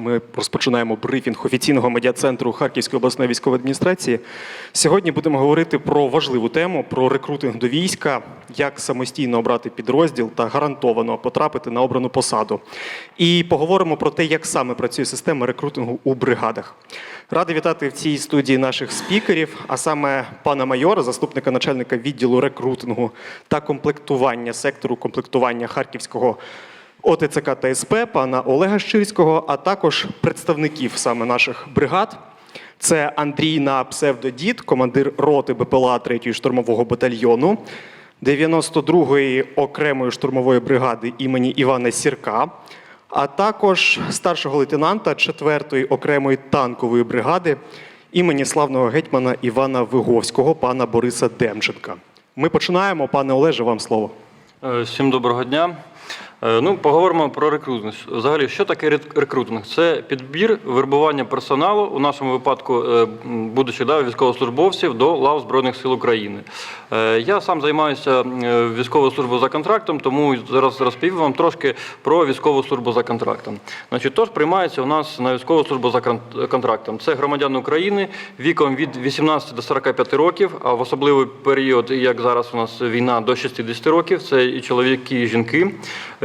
Ми розпочинаємо брифінг офіційного медіа-центру Харківської обласної військової адміністрації. Сьогодні будемо говорити про важливу тему про рекрутинг до війська, як самостійно обрати підрозділ та гарантовано потрапити на обрану посаду. І поговоримо про те, як саме працює система рекрутингу у бригадах. Радий вітати в цій студії наших спікерів, а саме пана майора, заступника начальника відділу рекрутингу та комплектування сектору комплектування Харківського ОТЦК та СП, пана Олега Щирського, а також представників саме наших бригад. Це Андрій на псевдодід, командир роти БПЛА 3-ї штурмового батальйону, 92-ї окремої штурмової бригади імені Івана Сірка, а також старшого лейтенанта 4-ї окремої танкової бригади імені славного гетьмана Івана Виговського, пана Бориса Демченка. Ми починаємо. Пане Олеже, вам слово. Е, Всім доброго дня. Е, Ну, поговоримо про рекрутинг. Взагалі, що таке рекрутинг? Це підбір вербування персоналу, у нашому випадку, е, м, будучих да, військовослужбовців до лав Збройних сил України. Е, Я сам займаюся військовою службою за контрактом, тому зараз розповім вам трошки про військову службу за контрактом. Значить, тож приймається у нас на військову службу за контрактом. Це громадяни України віком від 18 до 45 років, а в особливий період, як зараз у нас війна, до 60 років. Це і чоловіки, і жінки.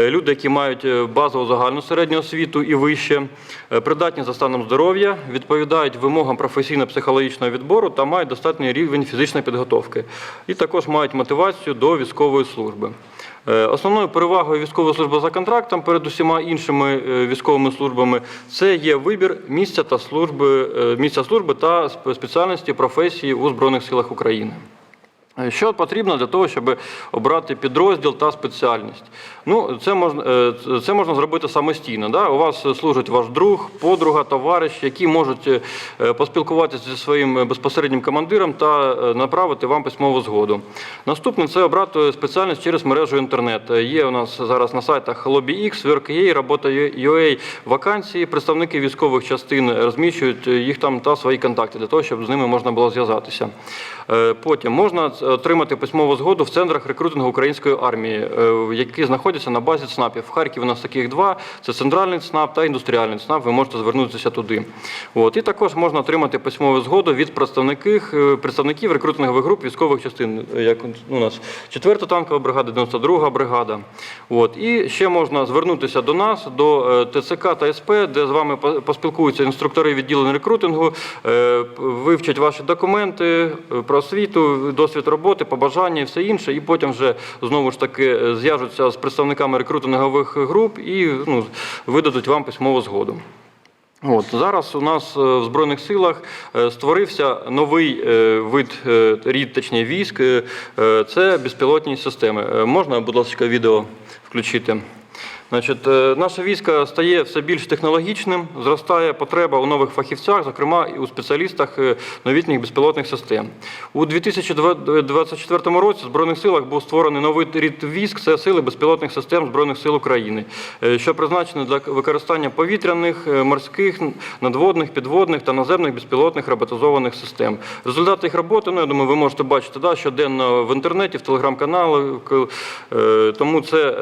Е, Люди, які мають е, базову загальну середню освіту і вище, е, придатні за станом здоров'я, відповідають вимогам професійно-психологічного відбору та мають достатній рівень фізичної підготовки. І також мають мотивацію до військової служби. Основною перевагою військової служби за контрактом перед усіма іншими військовими службами це є вибір місця та служби, місця служби та спеціальності професії у Збройних силах України. Що потрібно для того, щоб обрати підрозділ та спеціальність? Ну, це можна, е, це можна зробити самостійно. Да? У вас служить ваш друг, подруга, товариш, які можуть е, поспілкуватися зі своїм безпосереднім командиром та е, направити вам письмову згоду. Наступне це обрати спеціальність через мережу інтернет. Е, Є у нас зараз на сайтах LobbyX, WorkUA, Робота.ua вакансії. Представники військових частин розміщують їх там та свої контакти для того, щоб з ними можна було зв'язатися. Е, Потім можна отримати письмову згоду в центрах рекрутингу української армії, е, які знаходяться на базі ЦНАПів. В Харкові у нас таких два: це центральний ЦНАП та індустріальний ЦНАП. Ви можете звернутися туди. От і також можна отримати письмову згоду від представників е, представників рекрутингових груп військових частин, е, як у нас 4-та танкова бригада, 92-га бригада. От і ще можна звернутися до нас, до е, ТЦК та СП, де з вами поспілкуються інструктори відділення рекрутингу, вивчать ваші документи про освіту, досвід роботи, побажання і все інше. І потім вже знову ж таки зв'яжуться з представниками рекрутингових груп і ну, видадуть вам письмову згоду. От зараз у нас е, в збройних силах е, створився новий е, вид рід, точніше військ. Це безпілотні системи. Можна, будь ласка, відео включити. Значить, е, наше військо стає все більш технологічним, зростає потреба у нових фахівцях, зокрема і у спеціалістах е, новітніх безпілотних систем. У 2024 році в Збройних силах був створений новий рід військ це сили безпілотних систем Збройних сил України, е, що призначено для використання повітряних, морських, надводних, підводних та наземних безпілотних роботизованих систем. Результати їх роботи, ну я думаю, ви можете бачити да, щоденно в інтернеті, в телеграм-каналах, тому це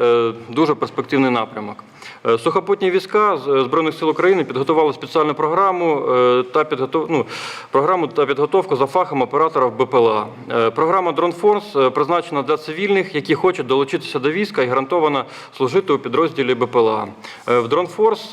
дуже перспективний напрямок. Е, Сухопутні війська з- Збройних сил України підготували спеціальну програму е, та підготов... ну, програму та підготовку за фахом операторів БПЛА. Е, Програма е, призначена для цивільних, які хочуть долучитися до війська і гарантовано служити у підрозділі БПЛА. Е, В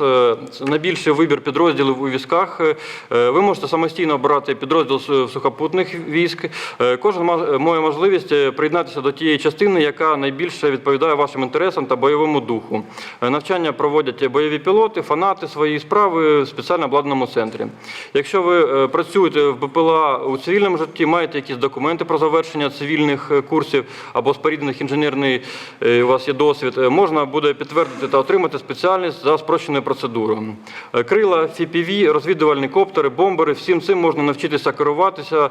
е, це найбільший вибір підрозділів у військах. Е, е, Ви можете самостійно обирати підрозділ сухопутних військ. Е, Кожен ма- має можливість е, приєднатися до тієї частини, яка найбільше відповідає вашим інтересам та бойовому духу. Е, Навчання проводять бойові пілоти, фанати своєї справи в спеціально обладнаному центрі. Якщо ви е, працюєте в БПЛА у цивільному житті, маєте якісь документи про завершення цивільних е, курсів або споріднених інженерний е, у вас є досвід, можна буде підтвердити та отримати спеціальність за спрощеною процедурою. Крила, FPV, розвідувальні коптери, бомбери, всім цим можна навчитися керуватися,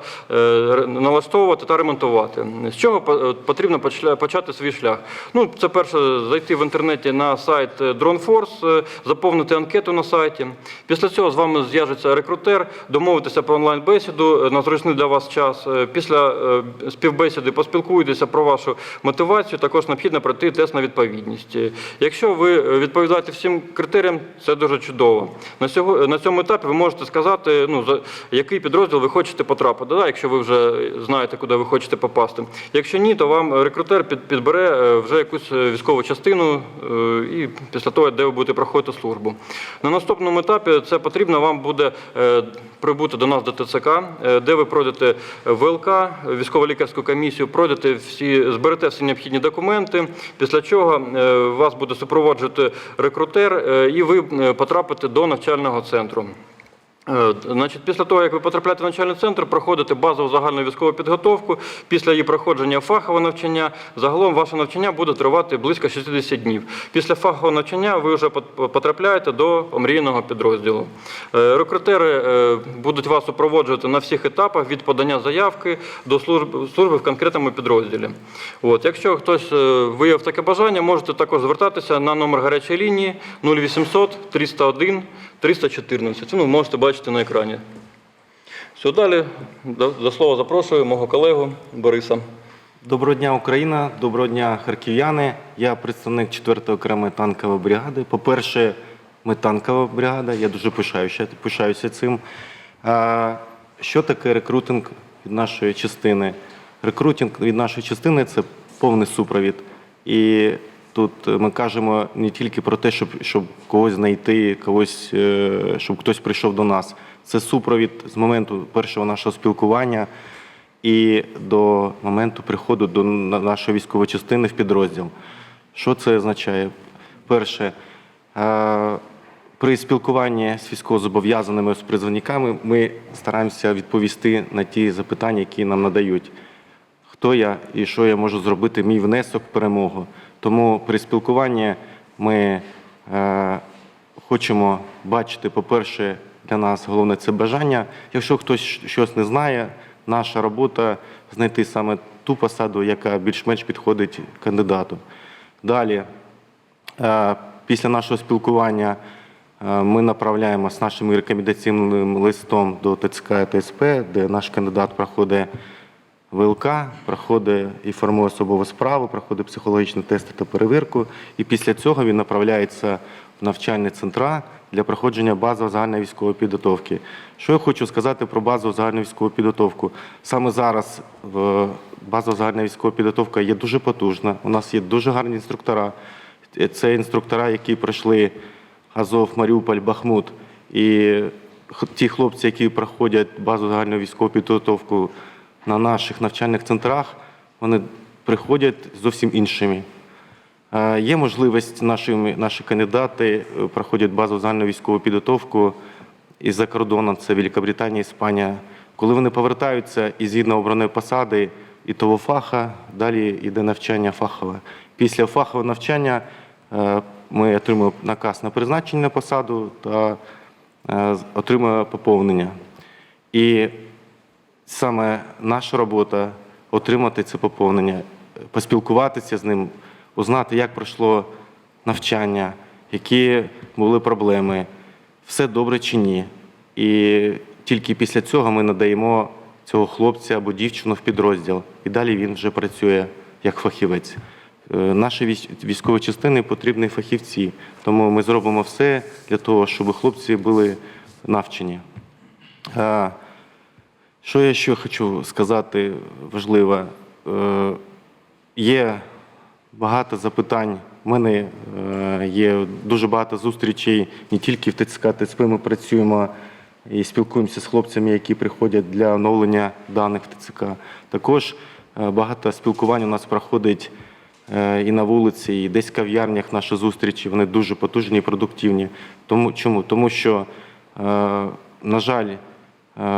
налаштовувати та ремонтувати. З чого потрібно почати свій шлях? Ну, це перше, зайти в інтернеті на сайт е, DroneForce, е, заповнити анкету на сайті. Після цього з вами зв'яжеться рекрутер, домовитися про онлайн-бесіду е, на зручний для вас час. Е, Після співбесіди поспілкуєтеся про вашу мотивацію. Також необхідно пройти тест на відповідність. Якщо ви відповідаєте всім критеріям, це дуже чудово. На цьому етапі ви можете сказати, ну за який підрозділ ви хочете потрапити. Да, якщо ви вже знаєте, куди ви хочете попасти. Якщо ні, то вам рекрутер під, підбере вже якусь військову частину і після того, де ви будете проходити службу. На наступному етапі це потрібно вам буде е, прибути до нас до ТЦК, е, де ви пройдете ВЛК, військово-лікарську комісію, пройдете всі, зберете всі необхідні документи, після чого е, вас буде супроводжувати рекрутер, і ви потрапите до навчального центру. Е, Значить, після того, як ви потрапляєте в навчальний центр, проходите базову загальну військову підготовку. Після її проходження фахове навчання. Загалом ваше навчання буде тривати близько 60 днів. Після фахового навчання ви вже потрапляєте до омрійного підрозділу. Е, Рекрутери е, будуть вас супроводжувати на всіх етапах від подання заявки до служби, в конкретному підрозділі. От, якщо хтось виявив таке бажання, можете також звертатися на номер гарячої лінії 0800 301 314. Це ви можете бачити на екрані. Все далі до слова запрошую мого колегу Бориса. Доброго дня, Україна, доброго дня, харків'яни. Я представник 4-ї окремої танкової бригади. По-перше, ми танкова бригада, я дуже пишаюся, пишаюся цим. А, що таке рекрутинг від нашої частини? Рекрутинг від нашої частини це повний супровід. І тут ми кажемо не тільки про те, щоб, щоб когось знайти, когось, е, щоб хтось прийшов до нас. Це супровід з моменту першого нашого спілкування і до моменту приходу до нашої військової частини в підрозділ. Що це означає? Перше, е, при спілкуванні з військовозобов'язаними з призовниками ми стараємося відповісти на ті запитання, які нам надають. Хто я і що я можу зробити, мій внесок в перемогу. Тому при спілкуванні ми е, хочемо бачити, по-перше, для нас головне це бажання. Якщо хтось щось не знає, наша робота знайти саме ту посаду, яка більш-менш підходить кандидату. Далі, е, після нашого спілкування е, ми направляємо з нашим рекомендаційним листом до ТЦК та ТСП, де наш кандидат проходить ВЛК, проходить і формує особову справу, проходить психологічні тести та перевірку. І після цього він направляється в навчальні центра для проходження базової загальної військової підготовки. Що я хочу сказати про базову загальну військову підготовку? Саме зараз базова загальна військова підготовка є дуже потужна. У нас є дуже гарні інструктора. Це інструктора, які пройшли Азов, Маріуполь, Бахмут. І ті хлопці, які проходять базу загальної військову підготовку на наших навчальних центрах, вони приходять зовсім іншими. Е, Є можливість наші, наші кандидати е, проходять базу загальну військову підготовку із за кордоном, це Великобританія, Іспанія. Коли вони повертаються і згідно обраної посади і того фаха, далі йде навчання фахове. Після фахового навчання е, ми отримуємо наказ на призначення на посаду та отримуємо поповнення. І саме наша робота отримати це поповнення, поспілкуватися з ним, узнати, як пройшло навчання, які були проблеми, все добре чи ні. І тільки після цього ми надаємо цього хлопця або дівчину в підрозділ. І далі він вже працює як фахівець. Е, Нашій військ- військовій частини потрібні фахівці, тому ми зробимо все для того, щоб хлопці були навчені. Що я ще хочу сказати важливе? Е, Є багато запитань. У мене е, є дуже багато зустрічей не тільки в ТЦК, ТЦП. Ми працюємо і спілкуємося з хлопцями, які приходять для оновлення даних в ТЦК. Також е, багато спілкувань у нас проходить і на вулиці, і десь в кав'ярнях наші зустрічі. Вони дуже потужні і продуктивні. Тому чому? Тому що, на жаль,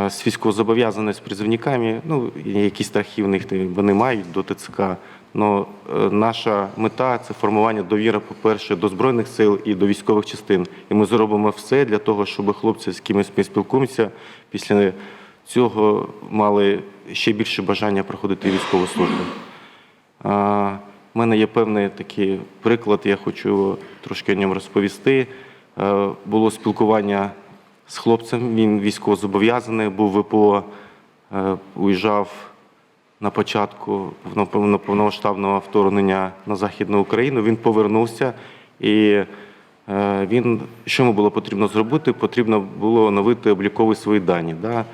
з військовозобов'язаних з призовниками, ну, якісь страхи в них вони мають до ТЦК. Но е, наша мета це формування довіри, по-перше, до Збройних сил і до військових частин. І ми зробимо все для того, щоб хлопці, з кимось ми спілкуємося, після цього мали ще більше бажання проходити військову службу. У мене є певний такий приклад, я хочу трошки о ньому розповісти. Е, Було спілкування з хлопцем, він військовозобов'язаний, був ВПО, е, уїжджав на початку повно- повномасштабного вторгнення на Західну Україну. Він повернувся і е, він, що йому було потрібно зробити? Потрібно було оновити облікові свої дані. Да?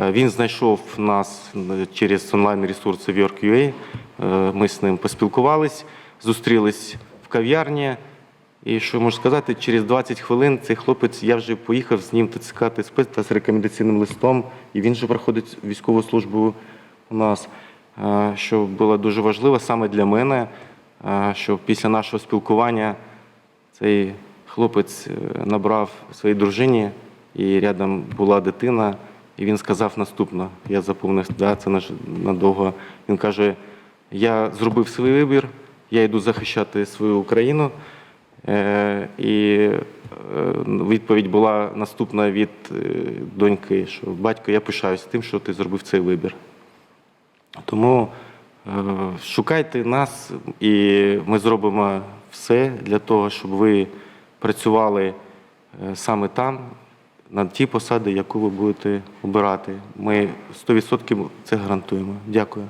Е, Він знайшов нас через онлайн-ресурси Work.ua, Ми з ним поспілкувались, зустрілись в кав'ярні. І що можу сказати, через 20 хвилин цей хлопець, я вже поїхав з ним ТЦК ТСП та з рекомендаційним листом, і він вже проходить військову службу у нас, Е, що було дуже важливо саме для мене, е, що після нашого спілкування цей хлопець е, набрав своїй дружині, і рядом була дитина, і він сказав наступне. Я заповнив, да, це надовго. Він каже: я зробив свій вибір, я йду захищати свою Україну. Е, І е, відповідь була наступна від е, доньки, що батько, я пишаюся тим, що ти зробив цей вибір. Тому шукайте нас, і ми зробимо все для того, щоб ви працювали саме там, на ті посади, яку ви будете обирати. Ми 100% це гарантуємо. Дякую.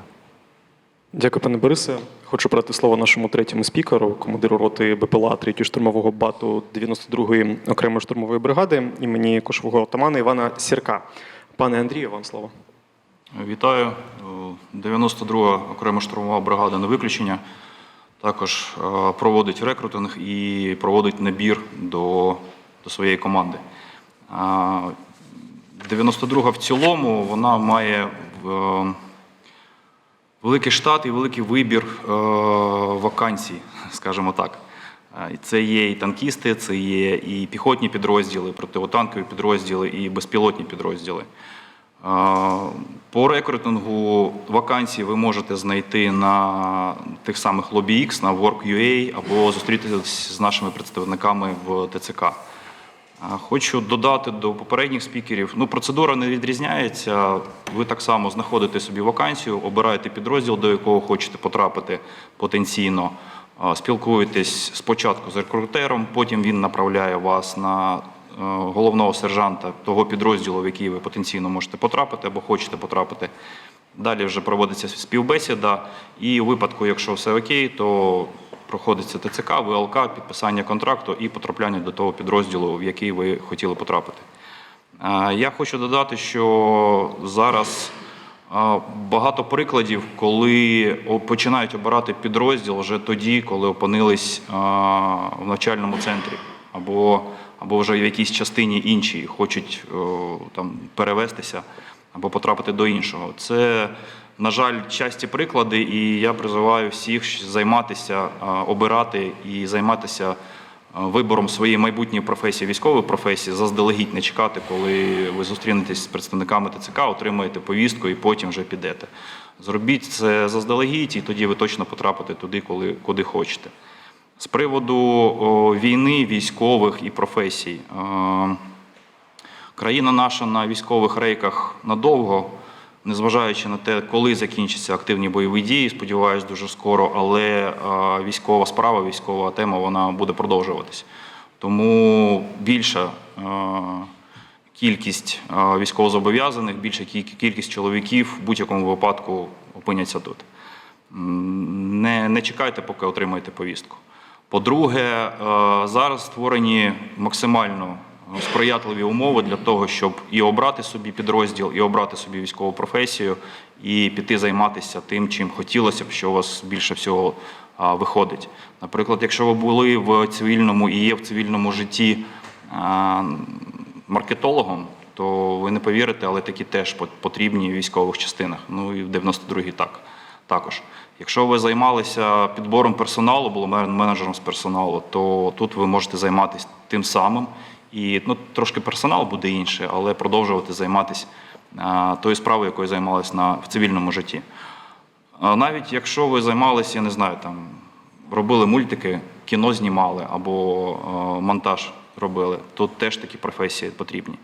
Дякую, пане Борисе. Хочу передати слово нашому третьому спікеру, командиру роти БПЛА 3-го штурмового бату 92-ї окремої штурмової бригади імені кошового отамана Івана Сірка. Пане Андрію, вам слово. Вітаю. Е, 92-га окрема штурмова бригада на виключення. Також е, проводить рекрутинг і проводить набір до, до своєї команди. Е, 92-га в цілому вона має е, великий штат і великий вибір е, вакансій, скажімо так. Е, Це є і танкісти, це є і піхотні підрозділи, противотанкові підрозділи, і безпілотні підрозділи. Е, По рекрутингу вакансії ви можете знайти на тих самих LobbyX, на Work.ua або зустрітися з нашими представниками в ТЦК. Хочу додати до попередніх спікерів. Ну, процедура не відрізняється. Ви так само знаходите собі вакансію, обираєте підрозділ, до якого хочете потрапити потенційно. Спілкуєтесь спочатку з рекрутером, потім він направляє вас на е, головного сержанта того підрозділу, в який ви потенційно можете потрапити або хочете потрапити. Далі вже проводиться співбесіда, і у випадку, якщо все окей, то проходиться ТЦК, ВЛК, підписання контракту і потрапляння до того підрозділу, в який ви хотіли потрапити. Е, Я хочу додати, що зараз е, багато прикладів, коли починають обирати підрозділ вже тоді, коли опинились е, в навчальному центрі, або, або вже в якійсь частині іншій хочуть там, перевестися або потрапити до іншого. Це, на жаль, часті приклади, і я призиваю всіх займатися, обирати і займатися вибором своєї майбутньої професії, військової професії, заздалегідь не чекати, коли ви зустрінетесь з представниками ТЦК, отримаєте повістку і потім вже підете. Зробіть це заздалегідь, і тоді ви точно потрапите туди, коли, куди хочете. З приводу війни, військових і професій. Країна наша на військових рейках надовго, незважаючи на те, коли закінчаться активні бойові дії, сподіваюся, дуже скоро, але військова справа, військова тема вона буде продовжуватись. Тому більша кількість військовозобов'язаних, більша кількість чоловіків в будь-якому випадку опиняться тут. Не, не чекайте, поки отримаєте повістку. По-друге, зараз створені максимально сприятливі умови для того, щоб і обрати собі підрозділ, і обрати собі військову професію, і піти займатися тим, чим хотілося б, що у вас більше всього виходить. Наприклад, якщо ви були в цивільному і є в цивільному житті маркетологом, то ви не повірите, але такі теж потрібні в військових частинах. Ну і в 92-й так. Також, якщо ви займалися підбором персоналу, були менеджером з персоналу, то тут ви можете займатися тим самим. І ну, трошки персонал буде інший, але продовжувати займатися тою справою, якою займалися на, в цивільному житті. Навіть якщо ви займалися, я не знаю, там робили мультики, кіно знімали або монтаж робили, тут теж такі професії потрібні.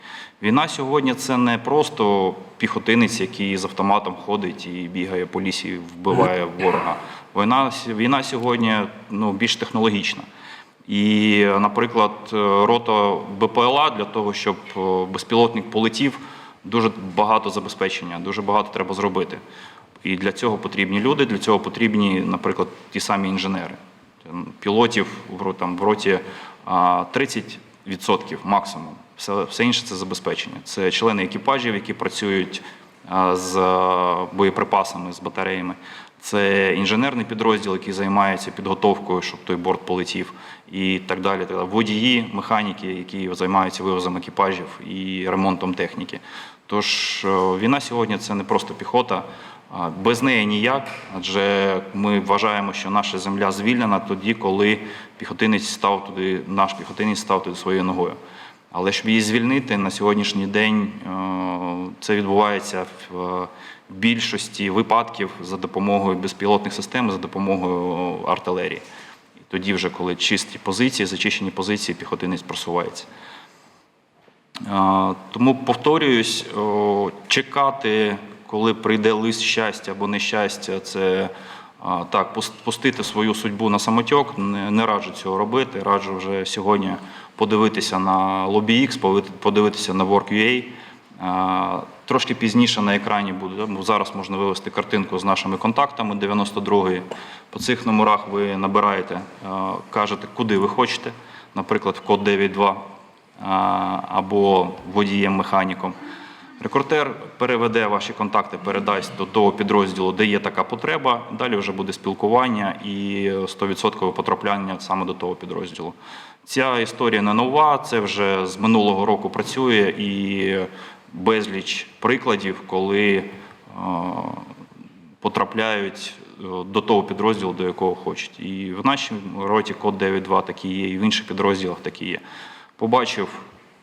Війна сьогодні це не просто піхотинець, який з автоматом ходить і бігає по лісі, вбиває ворога. Війна, війна сьогодні ну, більш технологічна. І, наприклад, е, рота БПЛА для того, щоб е, безпілотник полетів, дуже багато забезпечення, дуже багато треба зробити. І для цього потрібні люди, для цього потрібні, наприклад, ті самі інженери. Пілотів там, в роті 30% максимум. Все, все інше це забезпечення. Це члени екіпажів, які працюють з боєприпасами, з батареями. Це інженерний підрозділ, який займається підготовкою, щоб той борт полетів, і так далі. так далі. Водії, механіки, які займаються вивозом екіпажів і ремонтом техніки. Тож е, війна сьогодні це не просто піхота. Без неї ніяк, адже ми вважаємо, що наша земля звільнена тоді, коли піхотинець став туди, наш піхотинець став туди своєю ногою. Але щоб її звільнити на сьогоднішній день, е, це відбувається в е, більшості випадків за допомогою безпілотних систем, за допомогою артилерії. І тоді, вже коли чисті позиції, зачищені позиції, піхотинець просувається. Е, Тому повторююсь, чекати, коли прийде лист щастя або нещастя, це так, пустити свою судьбу на самотьок. Не раджу цього робити. Раджу вже сьогодні подивитися на LobbyX, подивитися на Work.ua. Трошки пізніше на екрані буде. Зараз можна вивести картинку з нашими контактами 92-ї. По цих номерах ви набираєте, кажете, куди ви хочете, наприклад, в код 92 а, або водієм-механіком. Рекрутер переведе ваші контакти, передасть до того підрозділу, де є така потреба. Далі вже буде спілкування і 100% потрапляння саме до того підрозділу. Ця історія не нова, це вже з минулого року працює і безліч прикладів, коли е, потрапляють е, до того підрозділу, до якого хочуть. І в нашій роті код 9.2 такі є, і в інших підрозділах такі є. Побачив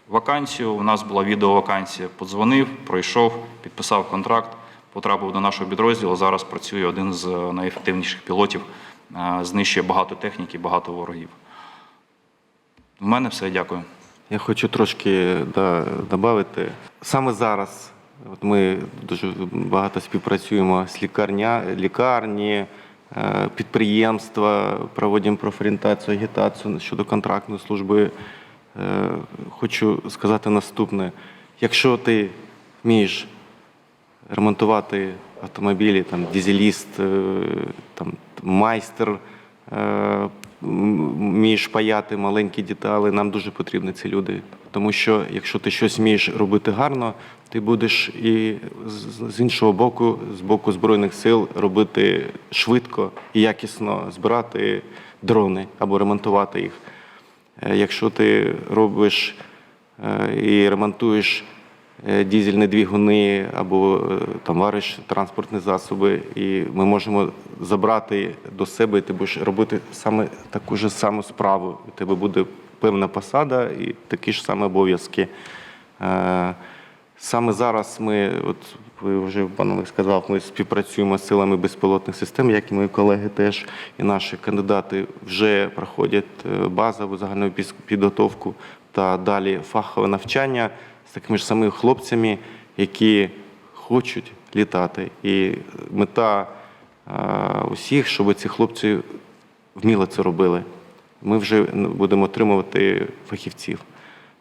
вакансію, у нас була відеовакансія, подзвонив, пройшов, підписав контракт, потрапив до нашого підрозділу. Зараз працює один з найефективніших пілотів, е, знищує багато техніки, багато ворогів. В мене все, дякую. Я хочу трошки да, додати. Саме зараз от ми дуже багато співпрацюємо з лікарня, лікарні, е, підприємства, проводимо профорієнтацію, агітацію щодо контрактної служби. Е, Хочу сказати наступне: якщо ти вмієш ремонтувати автомобілі, там дизеліст, е, там майстер, е, вмієш паяти маленькі деталі. Нам дуже потрібні ці люди. Тому що якщо ти щось вмієш робити гарно, ти будеш і з іншого боку, з боку Збройних сил, робити швидко і якісно збирати дрони або ремонтувати їх. Е, Якщо ти робиш е, і ремонтуєш е, дізельні двигуни або там вариш транспортні засоби, і ми можемо забрати до себе, і ти будеш робити саме таку ж саму справу. У тебе буде певна посада і такі ж самі обов'язки. Саме зараз ми, от ви вже пан Олег сказав, ми співпрацюємо з силами безпілотних систем, як і мої колеги теж, і наші кандидати вже проходять е, базову загальну підготовку та далі фахове навчання з такими ж самими хлопцями, які хочуть літати. І мета е, усіх, щоб ці хлопці вміло це робили. Ми вже ну, будемо отримувати фахівців.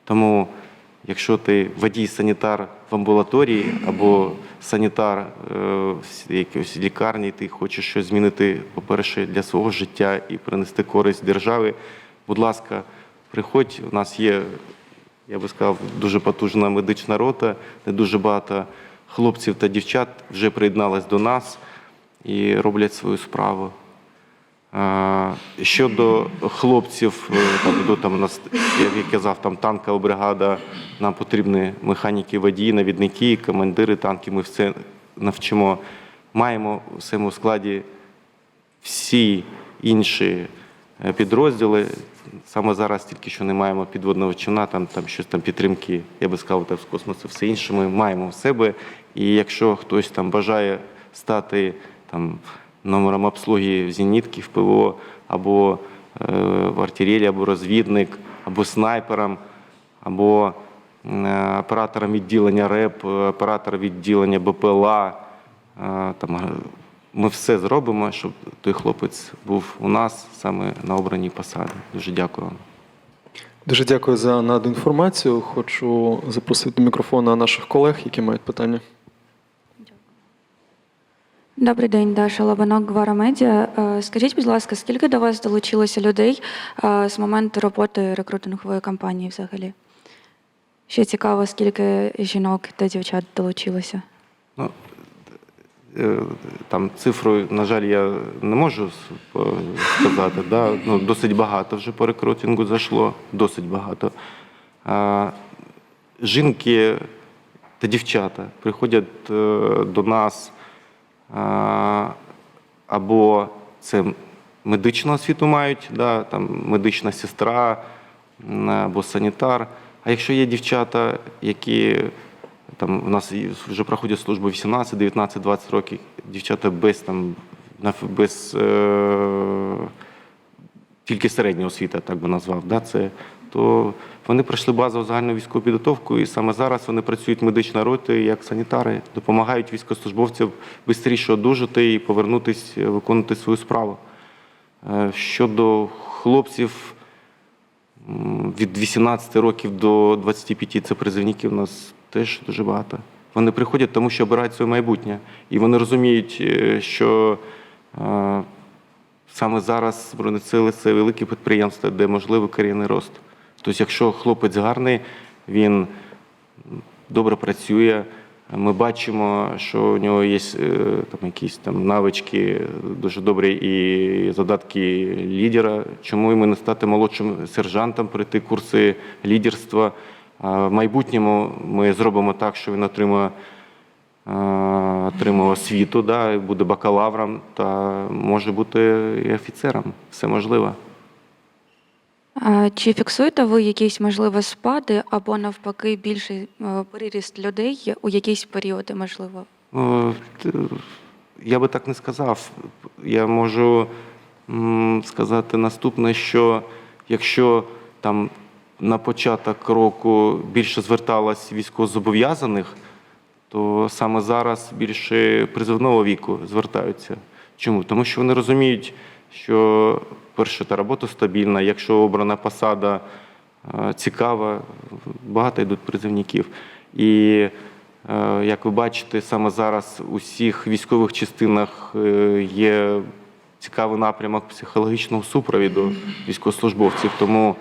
Тому, якщо ти водій-санітар в амбулаторії або санітар е, в якійсь лікарні, ти хочеш щось змінити, по-перше, для свого життя і принести користь державі, будь ласка, приходь. У нас є, я би сказав, дуже потужна медична рота, де дуже багато хлопців та дівчат вже приєднались до нас і роблять свою справу. Щодо хлопців, е, там, до, там, нас, як я казав, там танкова бригада, нам потрібні механіки, водії, навідники, командири танків, ми все навчимо. Маємо в своєму складі всі інші е, підрозділи. Саме зараз тільки що не маємо підводного човна, там, там щось там підтримки, я би сказав, там, з космосу, все інше ми маємо в себе. І якщо хтось там бажає стати там, номером обслуги в зенітки, в ПВО, або е, в артилерії, або розвідник, або снайпером, або е, оператором відділення РЕП, е, оператором відділення БПЛА, там, ми все зробимо, щоб той хлопець був у нас саме на обраній посаді. Дуже дякую вам. Дуже дякую за надану інформацію. Хочу запросити до мікрофона наших колег, які мають питання. Добрий день, Даша Лабанок, Гвара Медіа. Е, Скажіть, будь ласка, скільки до вас долучилося людей е, з моменту роботи рекрутингової кампанії взагалі? Ще цікаво, скільки жінок та дівчат долучилося? Ну, е, там цифру, на жаль, я не можу сказати. Да? Ну, досить багато вже по рекрутингу зайшло, досить багато. Жінки та дівчата приходять до нас або це медичну освіту мають, да? там, медична сестра або санітар. А якщо є дівчата, які там у нас вже проходять службу 18, 19, 20 років, дівчата без там без е, тільки середня освіта, так би назвав, да, це, то вони пройшли базову загальну військову підготовку, і саме зараз вони працюють в медичній роті як санітари, допомагають військовослужбовцям швидше одужати і повернутися, виконувати свою справу. Е, Щодо хлопців від 18 років до 25 це призивників у нас теж дуже багато. Вони приходять, тому що обирають своє майбутнє. І вони розуміють, е, що е, саме зараз Збройні сили це велике підприємство, де можливий кар'єрний рост. Тобто, якщо хлопець гарний, він добре працює. Ми бачимо, що у нього є е, там якісь там навички дуже добрі і задатки лідера. Чому йому не стати молодшим сержантом, пройти курси лідерства? В майбутньому ми зробимо так, що він отримує, е, отримує освіту, да, буде бакалавром та може бути і офіцером. Все можливо. Чи фіксуєте ви якісь можливо спади або навпаки більший приріст людей у якісь періоди, можливо? Е, Я би так не сказав. Я можу сказати наступне, що якщо там на початок року більше зверталось військовозобов'язаних, то саме зараз більше призовного віку звертаються. Чому? Тому що вони розуміють, що перше, та робота стабільна, якщо обрана посада е, цікава, багато йдуть призовників. І е, як ви бачите, саме зараз у всіх військових частинах е, є цікавий напрямок психологічного супровіду військовослужбовців. Тому,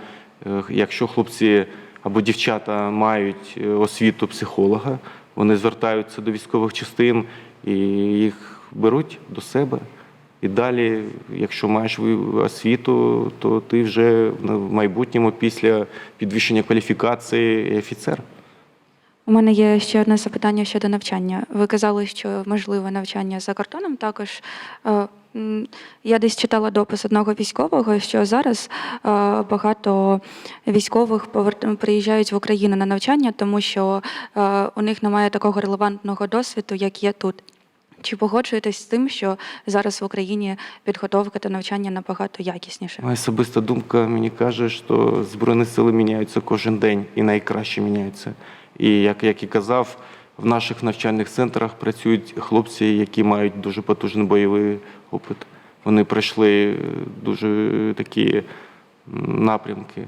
якщо хлопці або дівчата мають освіту психолога, вони звертаються до військових частин і їх беруть до себе. І далі, якщо маєш освіту, то ти вже в майбутньому після підвищення кваліфікації офіцер. У мене є ще одне запитання щодо навчання. Ви казали, що можливе навчання за кордоном також. Е, Я десь читала допис одного військового, що зараз е, багато військових приїжджають в Україну на навчання, тому що е, у них немає такого релевантного досвіду, як є тут. Чи погоджуєтесь з тим, що зараз в Україні підготовка та навчання набагато якісніше? Моя особиста думка мені каже, що Збройні сили міняються кожен день і найкраще міняються. І як, як і казав, в наших навчальних центрах працюють хлопці, які мають дуже потужний бойовий опит. Вони пройшли е, дуже такі напрямки.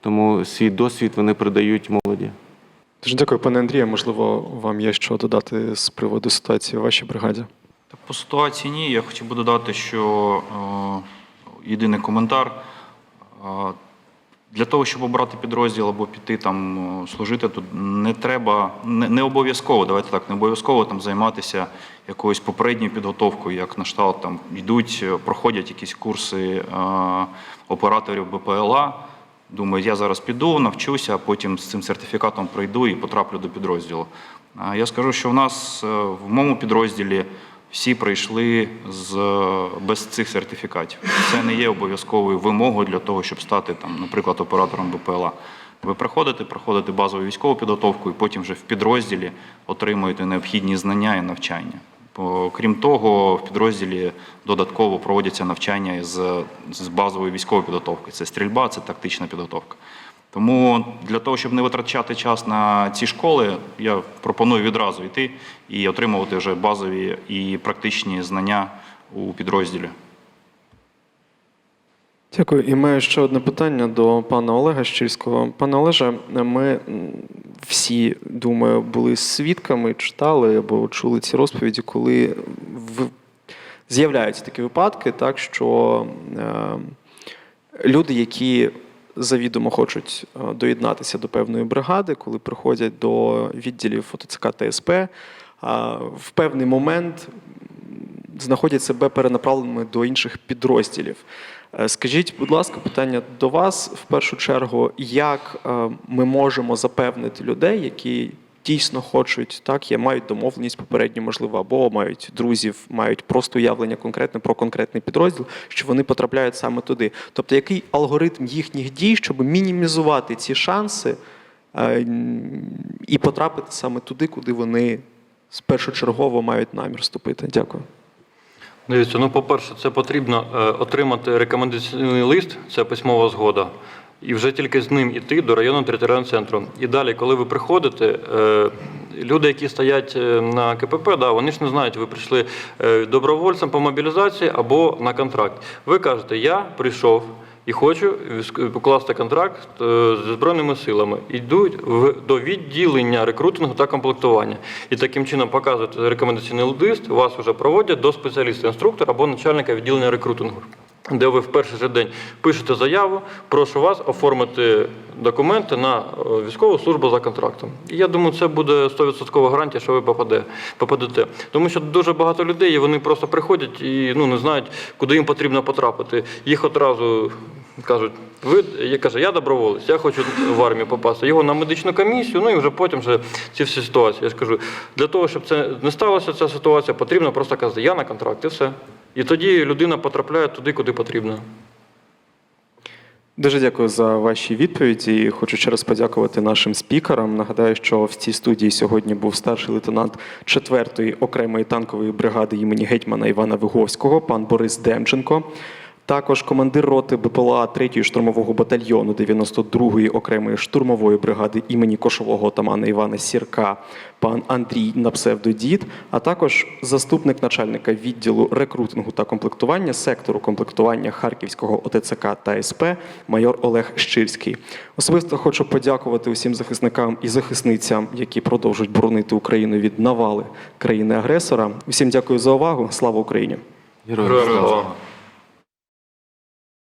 Тому свій досвід вони передають молоді. Дуже дякую, пане Андрію. Можливо, вам є що додати з приводу ситуації у вашій бригаді. По ситуації ні. Я хотів би додати, що е, єдиний коментар. Е, для того, щоб обрати підрозділ або піти там е, служити, тут не треба, не, не обов'язково, давайте так, не обов'язково там займатися якоюсь попередньою підготовкою, як на штат там йдуть, е, проходять якісь курси е, операторів БПЛА. Думаю, я зараз піду, навчуся, а потім з цим сертифікатом пройду і потраплю до підрозділу. Я скажу, що в нас е, в моєму підрозділі всі прийшли з, без цих сертифікатів. Це не є обов'язковою вимогою для того, щоб стати, там, наприклад, оператором БПЛА. Ви приходите, проходите базову військову підготовку і потім вже в підрозділі отримуєте необхідні знання і навчання. Бо, Крім того, в підрозділі додатково проводяться навчання з, з базової військової підготовки. Це стрільба, це тактична підготовка. Тому для того, щоб не витрачати час на ці школи, я пропоную відразу йти і отримувати вже базові і практичні знання у підрозділі. Дякую. І маю ще одне питання до пана Олега Щирського. Пане Олеже, ми всі, думаю, були свідками, читали або чули ці розповіді, коли з'являються такі випадки, так що е, люди, які завідомо хочуть е, доєднатися до певної бригади, коли приходять до відділів ФОТЦК та СП, е, в певний момент знаходять себе перенаправленими до інших підрозділів. Е, Скажіть, будь ласка, питання до вас в першу чергу, як е, ми можемо запевнити людей, які дійсно хочуть, так, є, мають домовленість попередньо, можливо, або мають друзів, мають просто уявлення конкретне про конкретний підрозділ, що вони потрапляють саме туди. Тобто, який алгоритм їхніх дій, щоб мінімізувати ці шанси е, і потрапити саме туди, куди вони першочергово мають намір вступити? Дякую. Дивіться, ну, по-перше, це потрібно е, отримати рекомендаційний лист, це письмова згода, і вже тільки з ним іти до районного територіального центру. І далі, коли ви приходите, е, люди, які стоять е, на КПП, да, вони ж не знають, ви прийшли добровольцем по мобілізації або на контракт. Ви кажете, я прийшов. І хочу покласти контракт е, зі Збройними силами. Йдуть до відділення рекрутингу та комплектування. І таким чином показують рекомендаційний лист, вас вже проводять до спеціаліста-інструктора або начальника відділення рекрутингу. Де ви в перший же день пишете заяву, прошу вас оформити документи на е, військову службу за контрактом. І я думаю, це буде 100% гарантія, що ви попаде, попадете. Тому що дуже багато людей, і вони просто приходять і ну, не знають, куди їм потрібно потрапити. Їх одразу кажуть, ви я каже, я доброволець, я хочу в армію попасти. Його на медичну комісію, ну і вже потім вже ці всі ситуації. Я ж кажу, для того, щоб це не сталося, ця ситуація, потрібно просто казати, я на контракт, і все. І тоді людина потрапляє туди, куди потрібно. Дуже дякую за ваші відповіді. Хочу ще раз подякувати нашим спікерам. Нагадаю, що в цій студії сьогодні був старший лейтенант 4-ї окремої танкової бригади імені гетьмана Івана Виговського, пан Борис Демченко. Також командир роти БПЛА 3-ї штурмового батальйону 92-ї окремої штурмової бригади імені кошового отамана Івана Сірка, пан Андрій Напсевдодід, а також заступник начальника відділу рекрутингу та комплектування сектору комплектування Харківського ОТЦК та СП майор Олег Щирський. Особисто хочу подякувати усім захисникам і захисницям, які продовжують боронити Україну від навали країни-агресора. Усім дякую за увагу. Слава Україні! Героям слава!